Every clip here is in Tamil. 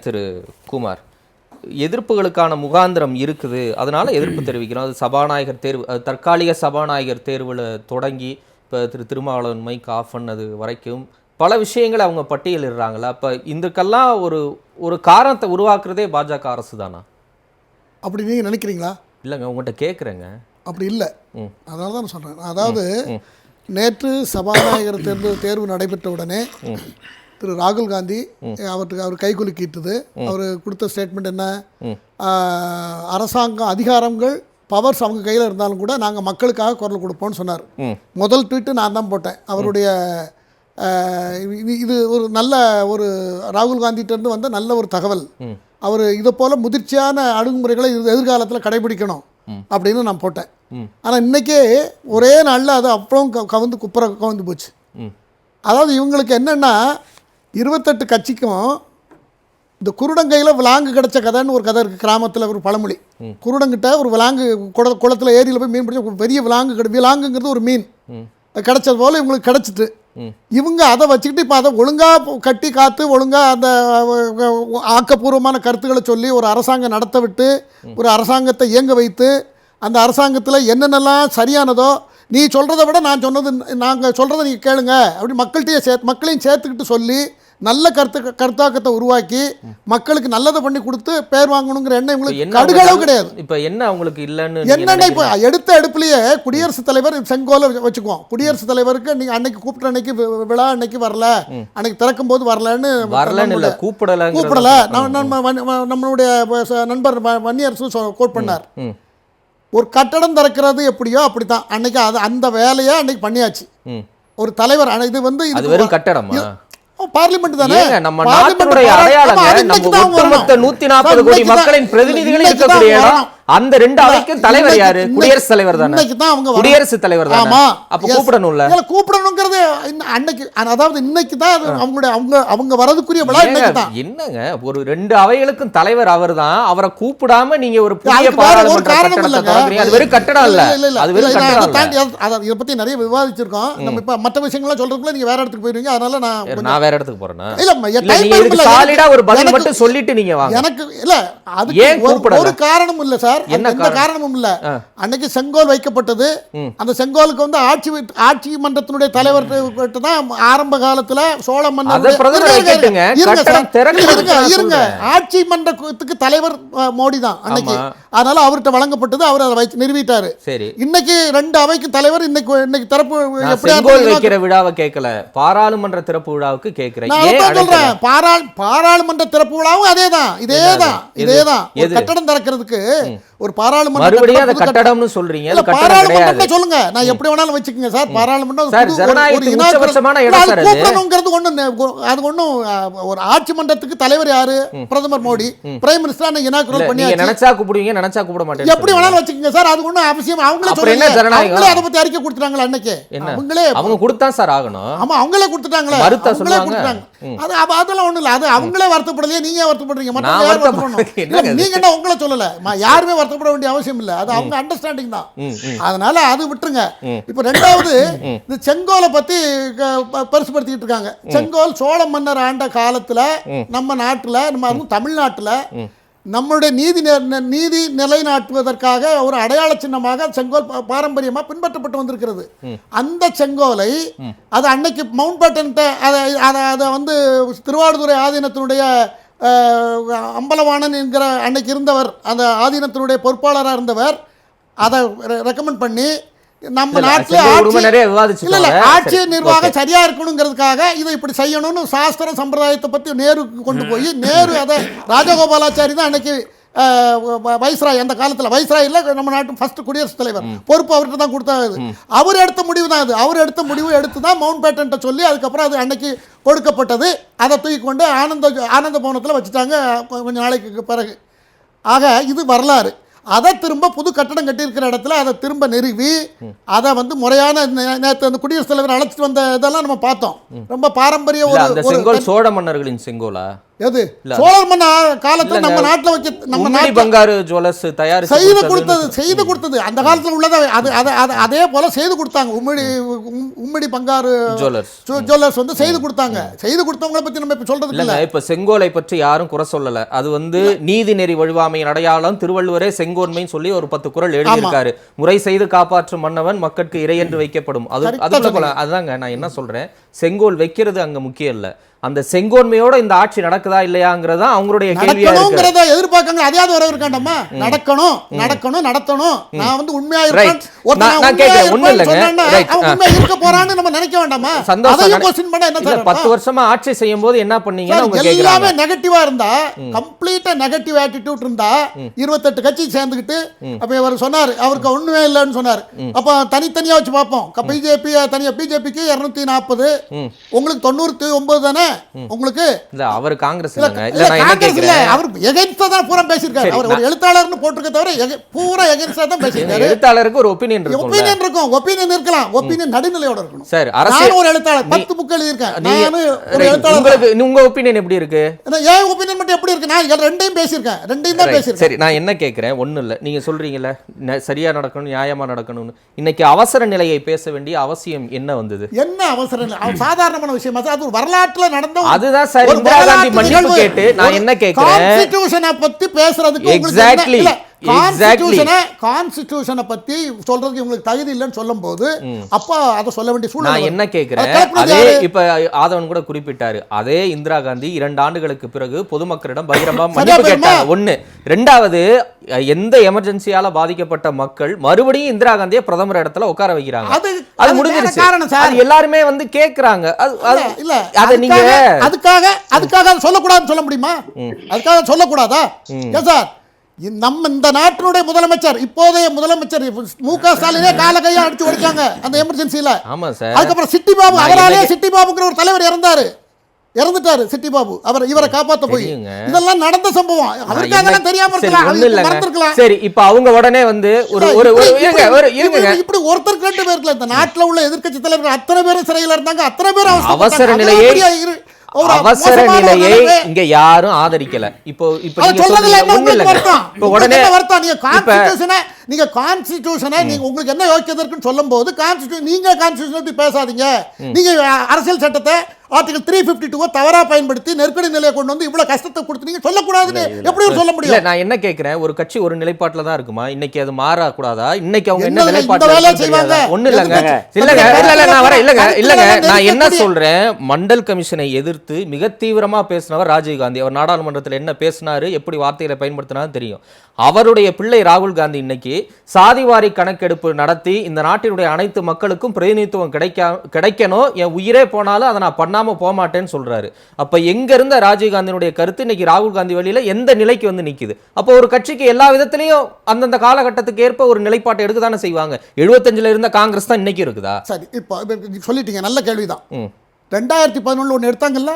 திரு குமார் எதிர்ப்புகளுக்கான முகாந்திரம் இருக்குது. அதனால எதிர்ப்பு தெரிவிக்கிறோம். அது சபாநாயகர் தேர்வு அது தற்காலிக சபாநாயகர் தேர்வில் தொடங்கி இப்போ திரு திருமாவளவன் மைக் ஆஃப் பண்ணது வரைக்கும் பல விஷயங்களை அவங்க பட்டியலிடுறாங்களா அப்போ இதுக்கெல்லாம் ஒரு ஒரு காரணத்தை உருவாக்குறதே பாஜக அரசு தானா? அப்படி நீங்கள் நினைக்கிறீங்களா? இல்லைங்க உங்கள்கிட்ட கேட்குறேங்க அப்படி இல்லை. ம். அதனால தான் நான் சொல்கிறேன் அதாவது நேற்று சபாநாயகர் தேர்வு தேர்வு நடைபெற்ற உடனே திரு ராகுல் காந்தி அவருக்கு அவர் கைகுலுக்கிட்டது அவர் கொடுத்த ஸ்டேட்மெண்ட் என்ன? அரசாங்கம் அதிகாரங்கள் பவர்ஸ் அவங்க கையில் இருந்தாலும் கூட நாங்கள் மக்களுக்காக குரல் கொடுப்போம்னு சொன்னார். முதல் ட்வீட்டு நான் தான் போட்டேன். அவருடைய இது ஒரு நல்ல ஒரு ராகுல் காந்திகிட்டேருந்து வந்த நல்ல ஒரு தகவல். அவர் இதை போல் முதிர்ச்சியான அணுகுமுறைகளை இது எதிர்காலத்தில் கடைபிடிக்கணும் அப்படின்னு நான் போட்டேன். ஆனால் இன்றைக்கே ஒரே நாளில் அது அப்புறம் க- கவுந்து குப்புற கவுந்து போச்சு. அதாவது இவங்களுக்கு என்னென்னா இருபத்தெட்டு கட்சிக்கும் இந்த குருடங்கையில் விலாங்கு கிடைச்ச கதைன்னு ஒரு கதை இருக்குது கிராமத்தில் ஒரு பழமொழி. குருடங்கிட்ட ஒரு விலாங்கு குட குளத்தில் ஏரியில் போய் மீன் பிடிச்ச பெரிய விலாங்கு கிடை விலாங்குங்கிறது ஒரு மீன். கிடைச்சது போல் இவங்களுக்கு கிடச்சிட்டு. இவங்க அதை வச்சுக்கிட்டு இப்போ அதை ஒழுங்காக கட்டி காத்து ஒழுங்காக அந்த ஆக்கப்பூர்வமான கருத்துக்களை சொல்லி ஒரு அரசாங்கம் நடத்த விட்டு ஒரு அரசாங்கத்தை இயங்க வைத்து அந்த அரசாங்கத்தில் என்னென்னலாம் சரியானதோ நீ சொல்கிறத விட நான் சொன்னது நாங்கள் சொல்கிறத நீங்கள் கேளுங்க. அப்படி மக்கள்கிட்டயே சே மக்களையும் சேர்த்துக்கிட்டு சொல்லி நல்ல கருத்து கருத்தாக்கத்தை உருவாக்கி மக்களுக்கு நல்லதை பண்ணி கொடுத்து பேர் வாங்கணுங்கிற எண்ணம் இவங்களுக்கு கடுகளவு கிடையாது. இப்ப என்ன அவங்களுக்கு இல்லைன்னு என்னென்ன இப்போ? எடுத்த அடுப்புலயே குடியரசுத் தலைவர் செங்கோலை வச்சு- வச்சுக்குவோம். குடியரசுத் தலைவருக்கு நீங்க அன்னைக்கு கூப்பிட்ட அன்னைக்கு விழா அன்னைக்கு வரல. அன்னைக்கு திறக்கும் போது வரலன்னு வரலன்னு கூப்பிடல. கூப்பிடல நம்ம நம்மளுடைய நண்பர் வன்னியரசு கோட் பண்ணார். ஒரு கட்டடம் திறக்கிறது எப்படியோ அப்படித்தான். அன்னைக்கு அது அந்த வேலையை அன்னைக்கு பண்ணியாச்சு. ஒரு தலைவர் இது வந்து அது வெறும் கட்டடமா? பார்லிமெண்ட் தானே? நம்ம நாட்டினுடைய அடையாளங்க நம்ம ஒட்டுமொத்த. நூத்தி நாற்பது கோடி மக்களின் பிரதிநிதிகள் இருக்கக்கூடிய இடம். அந்த ரெண்டு அவைக்கும் தலைவர் யாரு? குடியரசுத் தலைவர் தானே? அவங்க. குடியரசுத் தலைவர் தானே? அப்ப. கூப்பிடணும்ல? கூப்பிடணுங்கிறது அன்னைக்கு அதாவது இன்னைக்கு தான் அது அவங்களுடைய அவங்க அவங்க வரதுக்குரிய விழா இன்னைக்கு தான். என்னங்க? ஒரு ரெண்டு அவைகளுக்கும் தலைவர் அவர்தான் அவரை கூப்பிடாம நீங்க ஒரு புதிய பாராளுமன்ற காரணம் கட்டடத்தை அது வெறும் கட்டடம் இல்ல அது வெறும் கட்டடம் அதை தாண்டி இல்ல அதை- அதை இதை பத்தி நிறைய விவாதிச்சிருக்கோம். நம்ம இப்ப மற்ற விஷயங்கள்லாம் சொல்றதுக்குள்ள நீங்க வேற இடத்துக்கு போயிருவீங்க. அதனால நான் நான் வேற இடத்துக்கு போறேன்னா இல்ல சாலிடா ஒரு பதில் மட்டும் சொல்லிட்டு நீங்க வாங்க. எனக்கு இல்ல கூப்பிடல? ஒரு காரணமும் இல்ல சார். என்ன எந்த காரணம்? காரணமும் இல்ல. அன்னைக்கு செங்கோல் வைக்கப்பட்டது. அந்த செங்கோலுக்கு வந்து ஆட்சி ஆட்சி மன்றத்தினுடைய தலைவர் தான் ஆரம்ப காலத்துல சோழ மன்னர். ஆட்சி மன்றத்துக்கு தலைவர் மோடி தான் அன்னைக்கு. அதனால அவர்கிட்ட வழங்கப்பட்டது அவர் அதை வச்சு நிறுவிட்டாரு சரி. இன்னைக்கு ரெண்டு அவைக்கு தலைவர் இன்னைக்கு இன்னைக்கு திறப்பு செங்கோல் தெரியுமா? வைக்கிற விழாவை கேட்கல. பாராளுமன்ற திறப்பு விழாவுக்கு கேட்கிறேன்? சொல்றேன். பாராள் பாராளுமன்ற திறப்பு விழாவும் அதே தான் இதே தான்? இதே தான்? கட்டடம் திறக்கிறதுக்கு ஒரு பாராளுமன்ற அதை கட்டடம்னு சொல்றீங்க. பாராளுமன்றம் சொல்லுங்க. நான் எப்படி வேணாலும் வச்சுக்கோங்க சார். பாராளுமன்றம் ஒரு. கூப்பிடணுங்கிறது அது ஒண்ணும் ஆட்சி மன்றத்துக்கு தலைவர் யாரு? பிரதமர் மோடி. பிரைம் மினிஸ்டர் அன்னைக்கு நீங்க பண்ணியாச்சு? நினைச்சா கூப்பிடுவீங்க நினைச்சா கூப்பிட மாட்டேன் எப்படி வேணாலும் வச்சுக்கோங்க சார். அது ஒண்ணும் அவசியம். அவங்களே. ஜனநாயகம்? அவங்களே அதை பத்தி அறிக்கை கொடுத்துட்டாங்களா அன்னைக்கு? அவங்களே அவங்க கொடுத்தா சார் ஆகணும். ஆமா அவங்களே கொடுத்துட்டாங்களே. அவங்களே? கொடுத்துட்டாங்க. அது அதெல்லாம் ஒண்ணும் இல்ல. அது அவங்களே வருத்தப்படலையே நீங்க வருத்தப்படுறீங்க? இது? நீங்க என்ன உங்களை சொல்லல? யாருமே வருத்தப்பட வேண்டிய அவசியம் இல்ல. அது அவங்க அண்டர்ஸ்டாண்டிங் தான். அதனால அது விட்டுருங்க. இப்ப ரெண்டாவது இந்த செங்கோலை பத்தி க- ப- பெருசுபடுத்திட்டு இருக்காங்க. செங்கோல் சோழ மன்னர் ஆண்ட காலத்துல நம்ம நாட்டுல நம்ம அதுவும் தமிழ்நாட்டுல நம்மளுடைய நீதி நீதி நிலைநாட்டுவதற்காக ஒரு அடையாள சின்னமாக செங்கோல் பா- பாரம்பரியமா பின்பற்றப்பட்டு வந்திருக்கிறது. அந்த செங்கோலை அது அன்னைக்கு மவுண்ட் பேட்டன்ட்ட அதை அதை வந்து திருவாடுதுறை ஆதீனத்தினுடைய அம்பலவாணன் என்கிற அன்னைக்கு இருந்தவர் அந்த ஆதீனத்தினுடைய பொறுப்பாளராக இருந்தவர் அதை ரெக்கமெண்ட் பண்ணி நம்ம நாட்டில் ஆட்சி. இல்ல இல்ல ஆட்சி நிர்வாகம் சரியா இருக்கணுங்கிறதுக்காக இதை இப்படி செய்யணும்னு சாஸ்திர சம்பிரதாயத்தை பத்தி நேருக்கு கொண்டு போய் நேரு அதை ராஜகோபாலாச்சாரி தான் அன்னைக்கு வைஸ்ராய் அந்த காலத்துல வைஸ்ராய் இல்ல நம்ம நாட்டு ஃபர்ஸ்ட் குடியரசுத் தலைவர். பொறுப்பு அவர்கிட்ட தான் கொடுத்தாரு. அவர் எடுத்த முடிவு தான் அது. அவர் எடுத்த முடிவு எடுத்து தான் மவுண்ட் பேட்டன்ட்ட சொல்லி அதுக்கப்புறம் அது அன்னைக்கு கொடுக்கப்பட்டது. அதை தூக்கி கொண்டு ஆனந்த ஆனந்த பவனத்தில் வச்சுட்டாங்க கொ- கொஞ்ச நாளைக்கு பிறகு. ஆக இது வரலாறு. அதை திரும்ப புது கட்டடம் கட்டியிருக்கிற இடத்துல அதை திரும்ப நிறுவி அதை வந்து முறையான நே- நேத்து அந்த குடியரசுத் தலைவர் அழைச்சிட்டு வந்த இதெல்லாம் நம்ம பார்த்தோம். ரொம்ப பாரம்பரிய ஒரு அந்த ஒரு செங்கோல் சோழ மன்னர்களின் செங்கோலா? எது? சோழர் மன்ன காலத்துல நம்ம நாட்டுல வைக்க நம்ம நாட்டுல பங்காரு ஜுவல்லர்ஸ் தயாரிச்சு செய்து கொடுத்தது செய்து கொடுத்தது. அந்த காலத்துல உள்ளதை அது அது அது அதே போல செய்து கொடுத்தாங்க. உம்மடி உம்- உம்மடி பங்காரு ஜுவல்லர்ஸ். ஜுவல்லர்ஸ் வந்து செய்து கொடுத்தாங்க. செய்து கொடுத்தவங்கள பத்தி நம்ம இப்ப சொல்றது இல்ல. இப்ப செங்கோலை பற்றி யாரும் குறை சொல்லல. அது வந்து நீதி நெறி வழிவாமையின் அடையாளம் திருவள்ளுவரே செங்கோன்மைன்னு சொல்லி ஒரு பத்து குறள் எழுதியிருக்காரு. முறை செய்து காப்பாற்றும் மன்னவன் மக்களுக்கு இறை என்று வைக்கப்படும். அது அதுக்குள்ள போல. அதுதாங்க நான் என்ன சொல்றேன்? செங்கோல் வைக்கிறது அங்க முக்கியம் இல்ல. அந்த செங்கோன்மையோட இந்த ஆட்சி நடக்குதா இல்லையாங்கிறதா அவங்களுடைய கேள்வியா இருக்கு. நடக்கணுங்கிறத எதிர்பார்க்காங்க அதையாவது வர இருக்காண்டம்மா நடக்கணும் நடக்கணும் நடத்தணும். நான் வந்து உண்மையா நான்- இல்லைங்க. சொன்னான்னா, Right. அவன் உண்மையா இருக்க போறான்னு நம்ம நினைக்க வேண்டாமா? சந்தோஷம். கொஸ்டின் பண்ண என்ன சார் வருஷமா ஆட்சி செய்யும் போது என்ன பண்ணீங்கன்னு அவங்க கேக்குறாங்க. எல்லாமே நெகட்டிவா இருந்தா கம்ப்ளீட்டா நெகட்டிவ் ஆட்டிடியூட் இருந்தா இருபத்தெட்டு கட்சி சேர்ந்துக்கிட்டு அப்ப இவர் சொன்னாரு அவருக்கு ஒண்ணுமே இல்லைன்னு சொன்னாரு. அப்ப தனித்தனியா வச்சு பார்ப்போம். பிஜேபி தனியா பிஜேபிக்கு இருநூத்தி நாற்பது உங்களுக்கு தொண்ணூத்தி ஒன்பது தானே? உங்களுக்கு இல்ல அவர் காங்கிரஸ் இல்ல, அவர் எகென்ஸ்டா தான் பூரா பேசியிருக்காரு. அவர் ஒரு எழுத்தாளர்னு போட்டிருக்க தவிர பூரா எகென்ஸ்டா தான் பேசியிருக்காரு. எழுத்தாளருக்கு ஒரு ஒப்பீனியன் இருக்கும்ல ஒப்பீனியன் இருக்கும் ஒப்பீனியன் இருக்கலாம். ஒப்பீனியன் நடுநிலையோட இருக்கணும். சரி அரசியல் ஒரு எழுத்தாளர். பத்து புக் எழுதியிருக்கேன். நீங்க- நான் ஒரு. எழுத்தாளர் உங்களுக்கு உங்க ஒப்பீனியன் எப்படி இருக்கு? என் ஒப்பீனியன் மட்டும் எப்படி இருக்கு? நான் ரெண்டையும் பேசியிருக்கேன். ரெண்டையும் தான் Right. பேசியிருக்கேன். சரி நான் என்ன கேட்கிறேன் ஒண்ணும் இல்ல. நீங்க சொல்றீங்கல்ல ந- சரியா நடக்கணும் நியாயமா நடக்கணும்னு. இன்னைக்கு அவசர நிலையை பேச வேண்டிய அவசியம் என்ன வந்தது? என்ன அது சாதாரணமான விஷயமா? சார் அது வரலாற்றுல நடந்த அதுதான் சார் இந்திரா காந்தி மன்னிப்பு. கேட்டு நான் என்ன கேட்கிறேன் பத்தி பேசுறதுக்கு உங்களுக்கு கான்ஸ்டிடியூஷனை கான்ஸ்டிடியூஷனை பத்தி சொல்றதுக்கு உங்களுக்கு தகுதி இல்லைன்னு சொல்லும்போது அப்ப அதை சொல்ல வேண்டிய சூழ்நிலை. என்ன கேட்கிறேன் அதை? இப்ப ஆதவன் கூட குறிப்பிட்டாரு. அதே இந்திரா காந்தி இரண்டு ஆண்டுகளுக்கு பிறகு பொதுமக்களிடம் பகிரமா மன்னிப்பு? கேட்டாங்க ஒண்ணு. ரெண்டாவது எந்த எமர்ஜென்சியால பாதிக்கப்பட்ட மக்கள் மறுபடியும் இந்திரா காந்தியை பிரதமர் இடத்துல உட்கார வைக்கிறாங்க. அது முடிஞ்சிருச்சு. காரணம் சார். எல்லாருமே வந்து கேக்குறாங்க. அது இல்ல, அதை நீங்க அதுக்காக- அதுக்காக அதுக்காக அதை சொல்லக்கூடாதுன்னு சொல்ல முடியுமா? அதுக்காக அதை சொல்லக்கூடாதா? சார்? நம்ம இந்த நாட்டினுடைய முதலமைச்சர் இப்போதைய முதலமைச்சர் மு க ஸ்டாலினே கால கையா அடிச்சு உடைச்சாங்க அந்த எமர்ஜென்சில ஆமா சார் அதுக்கப்புறம் சிட்டி பாபு அவராலே சிட்டி பாபுங்கிற ஒரு தலைவர் இறந்தாரு. இறந்துட்டாரு சிட்டி பாபு அவர் இவரை காப்பாத்த போய். இதெல்லாம் நடந்த சம்பவம். அவருக்கு அதெல்லாம் தெரியாம இருக்கலாம். சரி இப்ப அவங்க உடனே வந்து ஒரு ஒரு இப்படி- இருங்க ஒரு இப்படி- இருங்க. இப்படி- இப்படி ஒருத்தருக்கு ரெண்டு பேருக்குல இந்த நாட்டுல உள்ள எதிர்க்கட்சி தலைவர்கள் அத்தனை பேரும் சிறையில இருந்தாங்க. அத்தனை பேரும். அவசர நிலையை- அவசர நிலையை. இங்க யாரும் ஆதரிக்கல. இப்போ இப்போ இப்போ உடனே நீங்க கான்ஸ்டிடியூஷனை நீங்க கான்ஸ்டிடியூஷனை நீங்க உங்களுக்கு என்ன யோக்கியதை இருக்குன்னு சொல்லும்போது கான்ஸ்டிடியூ நீங்க கான்ஸ்டிடியூஷனை பேசாதீங்க. நீங்க அரசியல் சட்டத்தை ஆர்டிகல் த்ரீ ஃபிஃப்டி டூவை தவறா பயன்படுத்தி நெருக்கடி நிலையை கொண்டு வந்து இவ்வளவு கஷ்டத்தை கொடுத்து நீங்க சொல்லக்கூடாதுன்னு. எப்படி சொல்ல முடியும்? நான் என்ன கேக்குறேன்? ஒரு கட்சி ஒரு நிலைப்பாட்டுல தான் இருக்குமா? இன்னைக்கு அது மாறக்கூடாதா? இன்னைக்கு அவங்க என்ன நிலைப்பாட்டுல செய்வாங்க? ஒண்ணும் இல்லைங்க? இல்லங்க இல்ல இல்ல நான் வரேன். இல்லங்க இல்லங்க. நான் என்ன சொல்றேன்? மண்டல் கமிஷனை எதிர்த்து மிக தீவிரமா பேசினவர் ராஜீவ் காந்தி. அவர் நாடாளுமன்றத்தில் என்ன பேசினாரு? எப்படி வார்த்தைகளை பயன்படுத்தினாரு தெரியும். அவருடைய பிள்ளை ராகுல் காந்தி இன்னைக்கு சாதிவாரி கணக்கெடுப்பு நடத்தி இந்த நாட்டினுடைய அனைத்து மக்களுக்கும் பிரதிநிதித்துவம் கிடைக்க கிடைக்கணும். என் உயிரே போனாலும் அதை நான் பண்ணாம போக மாட்டேன்னு சொல்றாரு. அப்ப எங்க இருந்த கருத்து இன்னைக்கு ராகுல் காந்தி வழியில எந்த நிலைக்கு வந்து நிக்குது? அப்போ ஒரு கட்சிக்கு எல்லா விதத்திலையும் அந்தந்த காலகட்டத்துக்கு ஏற்ப ஒரு நிலைப்பாட்டை எடுக்க தானே செய்வாங்க. எழுபத்தஞ்சுல இருந்த காங்கிரஸ் தான் இன்னைக்கு இருக்குதா? சரி இப்போ சொல்லிட்டீங்க நல்ல கேள்விதான். ரெண்டாயிரத்தி பதினொன்றில் ஒன்று எடுத்தாங்கல்ல?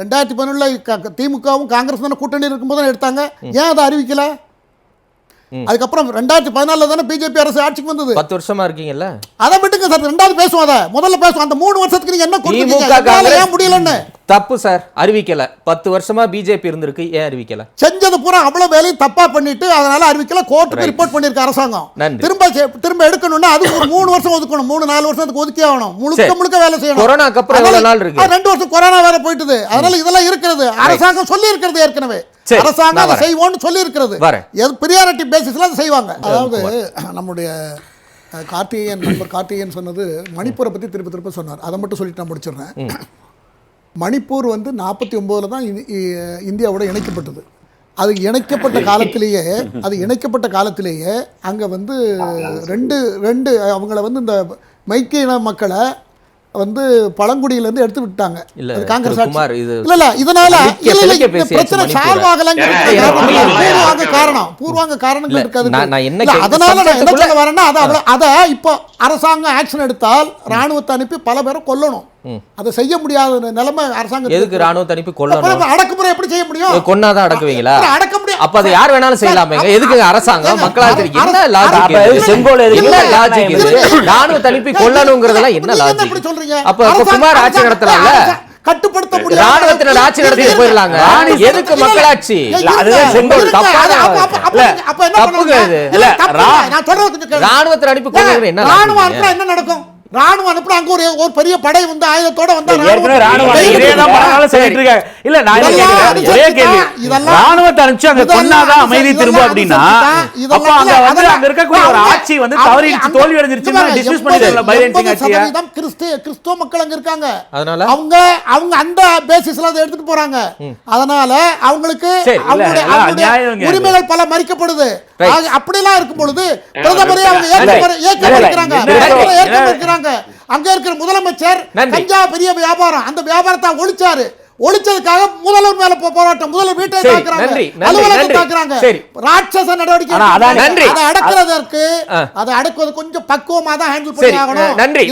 ரெண்டாயிரத்தி பதினொன்றில் திமுகவும் காங்கிரஸ் தானே கூட்டணி இருக்கும்போது எடுத்தாங்க ஏன் அதை அறிவிக்கல? அதுக்கப்புறம் ரெண்டாயிரத்தி பதினாலில் தானே பிஜேபி அரசு ஆட்சிக்கு வந்தது. பத்து வருஷமா இருக்கீங்கல்ல? அதை விட்டுங்க சார் ரெண்டாவது பேசுவோம் அதை. முதல்ல பேசுவோம். அந்த மூணு வருஷத்துக்கு நீங்க என்ன கொடுத்தீங்க முடியலன்னு. தப்பு சார் அறிவிக்கல. பத்து வருஷமா பிஜேபி இருந்திருக்கு ஏன் அறிவிக்கல? செஞ்சது பூரா அவ்வளவு வேலையும் தப்பா பண்ணிட்டு அதனால அறிவிக்கல கோர்ட்டுக்கு. ரிப்போர்ட் பண்ணிருக்க அரசாங்கம். திரும்ப திரும்ப எடுக்கணும்னா அது ஒரு மூணு வருஷம் ஒதுக்கணும். மூணு நாலு வருஷம் அதுக்கு ஒதுக்கி ஆகணும். முழுக்க. முழுக்க வேலை செய்யணும். கொரோனாக்கு அப்புறம் எவ்வளவு நாள் இருக்கு? ரெண்டு வருஷம் கொரோனா வேற போயிட்டுது. அதனால இதெல்லாம் இருக்கிறது. அரசாங்கம் சொல்லி இருக்கிறது ஏற்கனவே அரசாங்கம் அதை. செய்வோம்னு சொல்லி இருக்கிறது பிரியாரிட்டி பேசிஸ்ல அதை செய்வாங்க. அதாவது நம்முடைய கார்த்திகேயன் நண்பர் கார்த்திகேயன் சொன்னது மணிப்பூரை பத்தி திருப்பி திருப்பி சொன்னார். அதை மட்டும் சொல்லிட்டு நான் முடிச்சிடுறேன். மணிப்பூர் வந்து நாற்பத்தி ஒம்போதில் தான் இ- இந்தியாவோட இணைக்கப்பட்டது. அது இணைக்கப்பட்ட காலத்திலேயே அது இணைக்கப்பட்ட காலத்திலேயே அங்கே வந்து ரெண்டு ரெண்டு அவங்கள வந்து இந்த மைக்கை இன மக்களை வந்து பழங்குடியிலேருந்து எடுத்து விட்டாங்க இல்ல, காங்கிரஸ் ஆட்சி. இல்ல இல்ல இதனால இல்ல, இந்த பிரச்சனை மணிப்பூரை. சால்வ் ஆகலங்கிறது எனக்கு காரணம் புரியுது. இல்ல. பூர்வாங்க காரணம் பூர்வாங்க காரணங்கள் இருக்காது இல்ல, அதனால நான் என்ன சொல்ல வரேன்னா அதை அதை இப்போ அரசாங்கம் ஆக்ஷன் எடுத்தால் ராணுவத்தை அனுப்பி பல பேரை கொல்லணும் அதை செய்ய முடியாத நிலைமை அரசாங்கம் எதுக்கு ராணுவ தனிப்பு கொல்லணும் அடக்குமுறை எப்படி செய்ய முடியும் கொன்னாதான் அடக்குவீங்களா அடக்க. அப்ப அதை யார் வேணாலும் செய்யலாமே? எதுக்கு அரசாங்கம்? மக்களால் தெரியும் என்ன லாஜிக்? செங்கோல்? என்ன லாஜிக் இது? ராணுவ தனிப்பி கொல்லணுங்கிறதெல்லாம் என்ன லாஜிக்? அப்ப குமார் ஆட்சி நடத்தலாம்ல கட்டுப்படுத்த முடியாது ராணுவத்தினர் ஆட்சி நடத்திட்டு போயிடலாங்க. எதுக்கு மக்களாட்சி? அதுதான் செங்கோல். தப்பான அப்ப என்ன தப்புங்க? இது. அனுப்பி என்ன? அனுப்புனா என்ன நடக்கும்? ராணுவம் அனுப்புனா அங்க ஒரு ஒரு பெரிய படை வந்து ஆயுதத்தோட வந்தா ஏற்கனவே ராணுவம் ராணுவம் இதே தான் பல நாளா சொல்லிட்டு இருக்காங்க. இல்ல, நான் ஒரே கேள்வி. ராணுவத்தை அனுப்பிச்சு அங்க கொன்னாதான் அமைதி தான், அப்படின்னா, அப்ப அங்க வந்து அங்க இருக்கக்கூடிய ஒரு ஆட்சி வந்து அங்க- தோல்வி அடைஞ்சிருச்சுன்னா இங்க dismiss எண்பது- பண்ணிடல, பைரன்சிங் எண்பது ஆட்சியா? கிறிஸ்து கிறிஸ்துவ மக்கள் அங்க இருக்காங்க. அதனால? அவங்க அவங்க அந்த பேசிஸ்ல அதை எடுத்துட்டு போறாங்க. அதனால அவங்களுக்கு அவங்களுடைய. உரிமைகள் பல மறிக்கப்படுது. ஆக- அப்படிலாம் இருக்கும் பொழுது பிரதமரே அவங்க ஏற்க இல்ல, ஏற்க இருக்கிறாங்க அங்க இருக்கிற முதலமைச்சர். கஞ்சா பெரிய வியாபாரம் அந்த வியாபாரத்தை ஒழிச்சாரு ஒழிச்சதுக்காக முதல்வர் மேல போராட்டம் முதல்வர் வீட்டை தாக்குறாங்க அலுவலகம். தாக்குறாங்க. ராட்சச நடவடிக்கை. அதை அடக்குறதற்கு. அதை அடக்குவது கொஞ்சம் பக்குவமா தான் ஹேண்டில் பண்ணி ஆகணும் நன்றி